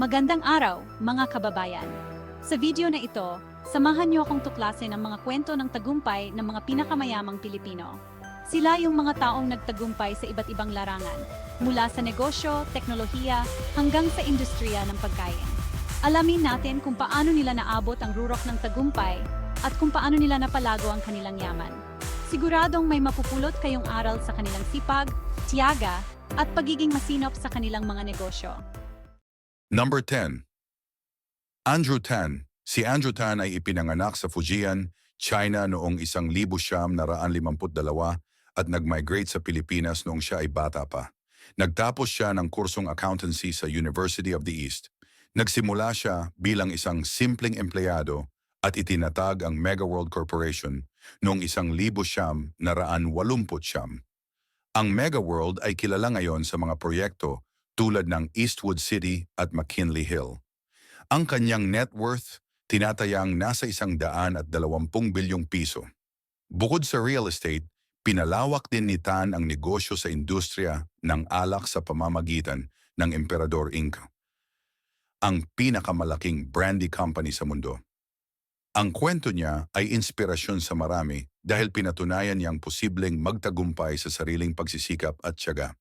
Magandang araw, mga kababayan. Sa video na ito, samahan niyo akong tuklasin ang mga kwento ng tagumpay ng mga pinakamayamang Pilipino. Sila yung mga taong nagtagumpay sa iba't ibang larangan, mula sa negosyo, teknolohiya, hanggang sa industriya ng pagkain. Alamin natin kung paano nila naabot ang rurok ng tagumpay at kung paano nila napalago ang kanilang yaman. Siguradong may mapupulot kayong aral sa kanilang sipag, tiyaga, at pagiging masinop sa kanilang mga negosyo. Number 10. Andrew Tan. Si Andrew Tan ay ipinanganak sa Fujian, China noong isang libo siyam na raan limamput dalawa at nag-migrate sa Pilipinas noong siya ay bata pa. Nagtapos siya ng kursong accountancy sa University of the East. Nagsimula siya bilang isang simpleng empleyado at itinatag ang Mega World Corporation noong isang libo siyam na raan walumput siyam. Ang Mega World ay kilala ngayon sa mga proyekto tulad ng Eastwood City at McKinley Hill. Ang kanyang net worth tinatayang nasa isang daan at dalawampung bilyong piso. Bukod sa real estate, pinalawak din ni Tan ang negosyo sa industriya ng alak sa pamamagitan ng Emperador Inc. Ang pinakamalaking brandy company sa mundo. Ang kwento niya ay inspirasyon sa marami dahil pinatunayan niyang posibleng magtagumpay sa sariling pagsisikap at tiyaga.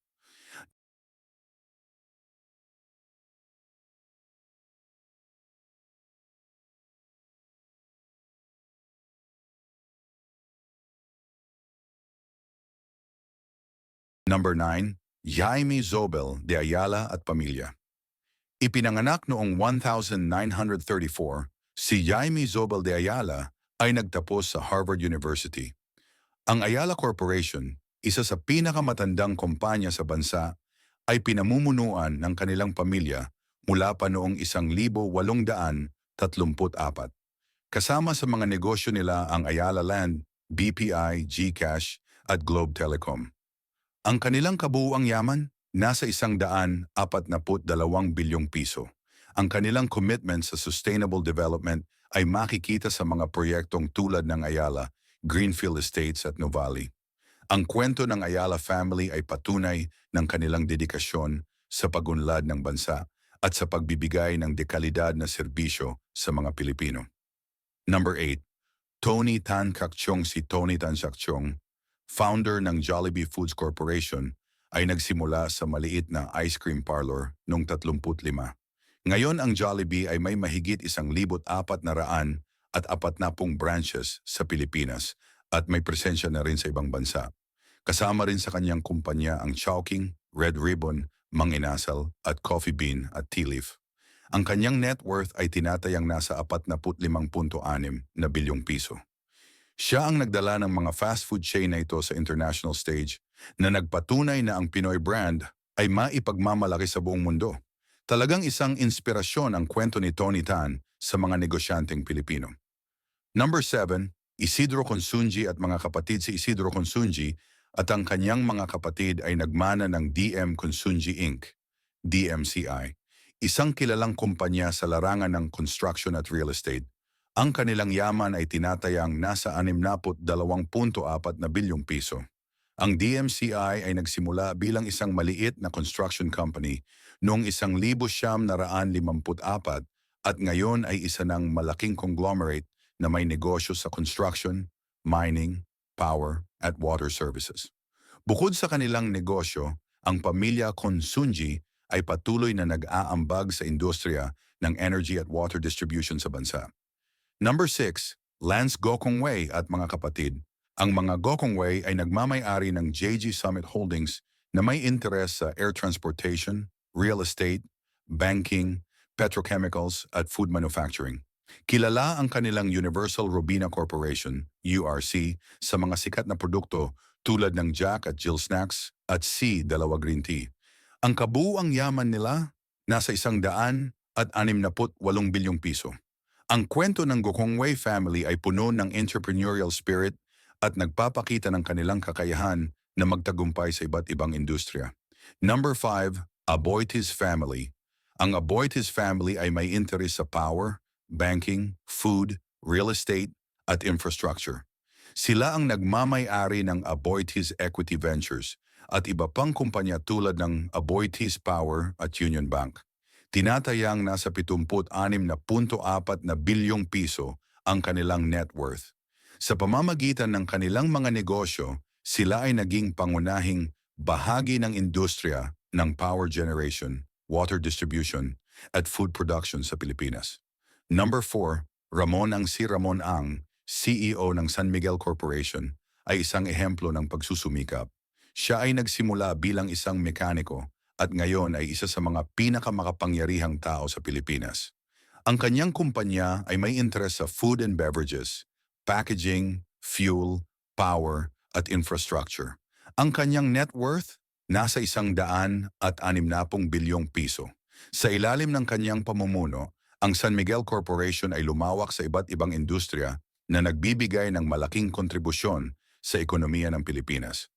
Number 9, Jaime Zobel de Ayala at Pamilya. Ipinanganak noong 1934, si Jaime Zobel de Ayala ay nagtapos sa Harvard University. Ang Ayala Corporation, isa sa pinakamatandang kumpanya sa bansa, ay pinamumunuan ng kanilang pamilya mula pa noong 1834. Kasama sa mga negosyo nila ang Ayala Land, BPI, GCash at Globe Telecom. Ang kanilang kabuuang yaman, nasa isang daan apat dalawang bilyong piso. Ang kanilang commitment sa sustainable development ay makikita sa mga proyektong tulad ng Ayala, Greenfield Estates at Novali. Ang kwento ng Ayala family ay patunay ng kanilang dedikasyon sa pagunlad ng bansa at sa pagbibigay ng dekalidad na serbisyo sa mga Pilipino. Number 8. Tony Tan Kakchong si Tony Tan Kakchong founder ng Jollibee Foods Corporation, ay nagsimula sa maliit na ice cream parlor noong 35. Ngayon ang Jollibee ay may mahigit isang libot apat na raan at apat na pung branches sa Pilipinas at may presensya na rin sa ibang bansa. Kasama rin sa kanyang kumpanya ang Chowking, Red Ribbon, Mang Inasal at Coffee Bean at Tea Leaf. Ang kanyang net worth ay tinatayang nasa 45.6 na bilyong piso. Siya ang nagdala ng mga fast food chain na ito sa international stage na nagpatunay na ang Pinoy brand ay maipagmamalaki sa buong mundo. Talagang isang inspirasyon ang kwento ni Tony Tan sa mga negosyanteng Pilipino. Number 7, Isidro Consunji at mga kapatid si Isidro Consunji at ang kanyang mga kapatid ay nagmana ng DM Consunji Inc., DMCI, isang kilalang kumpanya sa larangan ng construction at real estate ang kanilang yaman ay tinatayang nasa 62.4 na bilyong piso. Ang DMCI ay nagsimula bilang isang maliit na construction company noong 1954 at ngayon ay isa ng malaking conglomerate na may negosyo sa construction, mining, power at water services. Bukod sa kanilang negosyo, ang pamilya Konsunji ay patuloy na nag-aambag sa industriya ng energy at water distribution sa bansa. Number 6, Lance Gokongwei at mga kapatid. Ang mga Gokongwei ay nagmamay-ari ng JG Summit Holdings na may interes sa air transportation, real estate, banking, petrochemicals at food manufacturing. Kilala ang kanilang Universal Robina Corporation, URC, sa mga sikat na produkto tulad ng Jack at Jill Snacks at C. Dalawa Green Tea. Ang kabuuang yaman nila nasa isang daan at anim na bilyong piso. Ang kwento ng Gokongwei family ay puno ng entrepreneurial spirit at nagpapakita ng kanilang kakayahan na magtagumpay sa iba't ibang industriya. Number 5, Aboitiz Family. Ang Aboitiz family ay may interes sa power, banking, food, real estate, at infrastructure. Sila ang nagmamay-ari ng Aboitiz Equity Ventures at iba pang kumpanya tulad ng Aboitiz Power at Union Bank. Tinatayang nasa 76 na punto apat na bilyong piso ang kanilang net worth. Sa pamamagitan ng kanilang mga negosyo, sila ay naging pangunahing bahagi ng industriya ng power generation, water distribution, at food production sa Pilipinas. Number 4, Ramon ang si Ramon Ang, CEO ng San Miguel Corporation, ay isang ehemplo ng pagsusumikap. Siya ay nagsimula bilang isang mekaniko at ngayon ay isa sa mga pinakamakapangyarihang tao sa Pilipinas. Ang kanyang kumpanya ay may interest sa food and beverages, packaging, fuel, power, at infrastructure. Ang kanyang net worth nasa isang daan at anim na pong bilyong piso. Sa ilalim ng kanyang pamumuno, ang San Miguel Corporation ay lumawak sa iba't ibang industriya na nagbibigay ng malaking kontribusyon sa ekonomiya ng Pilipinas.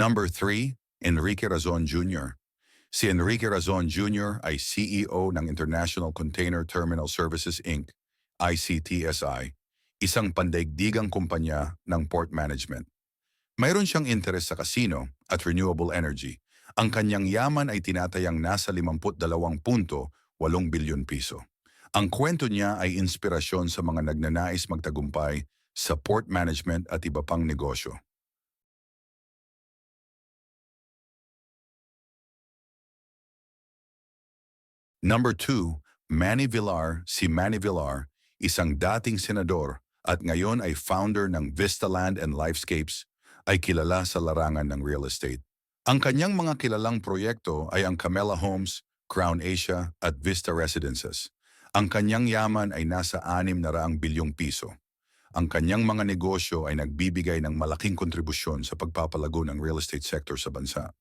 Number 3, Enrique Razon Jr. Si Enrique Razon Jr. ay CEO ng International Container Terminal Services Inc., ICTSI, isang pandaigdigang kumpanya ng port management. Mayroon siyang interes sa casino at renewable energy. Ang kanyang yaman ay tinatayang nasa 52.8 bilyon piso. Ang kwento niya ay inspirasyon sa mga nagnanais magtagumpay sa port management at iba pang negosyo. Number 2, Manny Villar. Si Manny Villar, isang dating senador at ngayon ay founder ng Vista Land and Lifescapes, ay kilala sa larangan ng real estate. Ang kanyang mga kilalang proyekto ay ang Camella Homes, Crown Asia at Vista Residences. Ang kanyang yaman ay nasa 6 na raang bilyong piso. Ang kanyang mga negosyo ay nagbibigay ng malaking kontribusyon sa pagpapalago ng real estate sector sa bansa.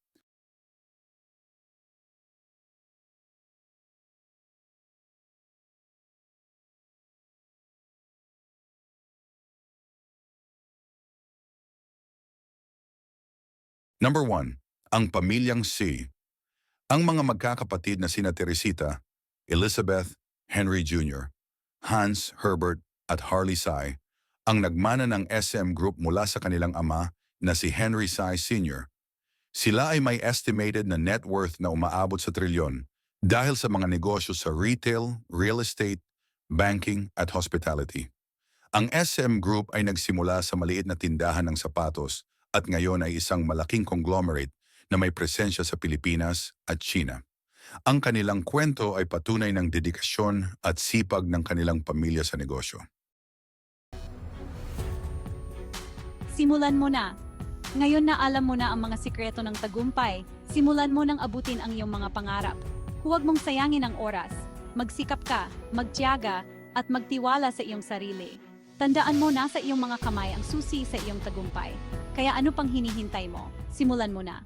Number 1. Ang pamilyang C. Ang mga magkakapatid na sina Teresita, Elizabeth, Henry Jr., Hans, Herbert, at Harley Sy ang nagmana ng SM Group mula sa kanilang ama na si Henry Sy Sr. Sila ay may estimated na net worth na umaabot sa trilyon dahil sa mga negosyo sa retail, real estate, banking at hospitality. Ang SM Group ay nagsimula sa maliit na tindahan ng sapatos at ngayon ay isang malaking conglomerate na may presensya sa Pilipinas at China. Ang kanilang kwento ay patunay ng dedikasyon at sipag ng kanilang pamilya sa negosyo. Simulan mo na. Ngayon na alam mo na ang mga sikreto ng tagumpay, simulan mo nang abutin ang iyong mga pangarap. Huwag mong sayangin ang oras. Magsikap ka, magtiyaga, at magtiwala sa iyong sarili. Tandaan mo nasa iyong mga kamay ang susi sa iyong tagumpay. Kaya ano pang hinihintay mo? Simulan mo na.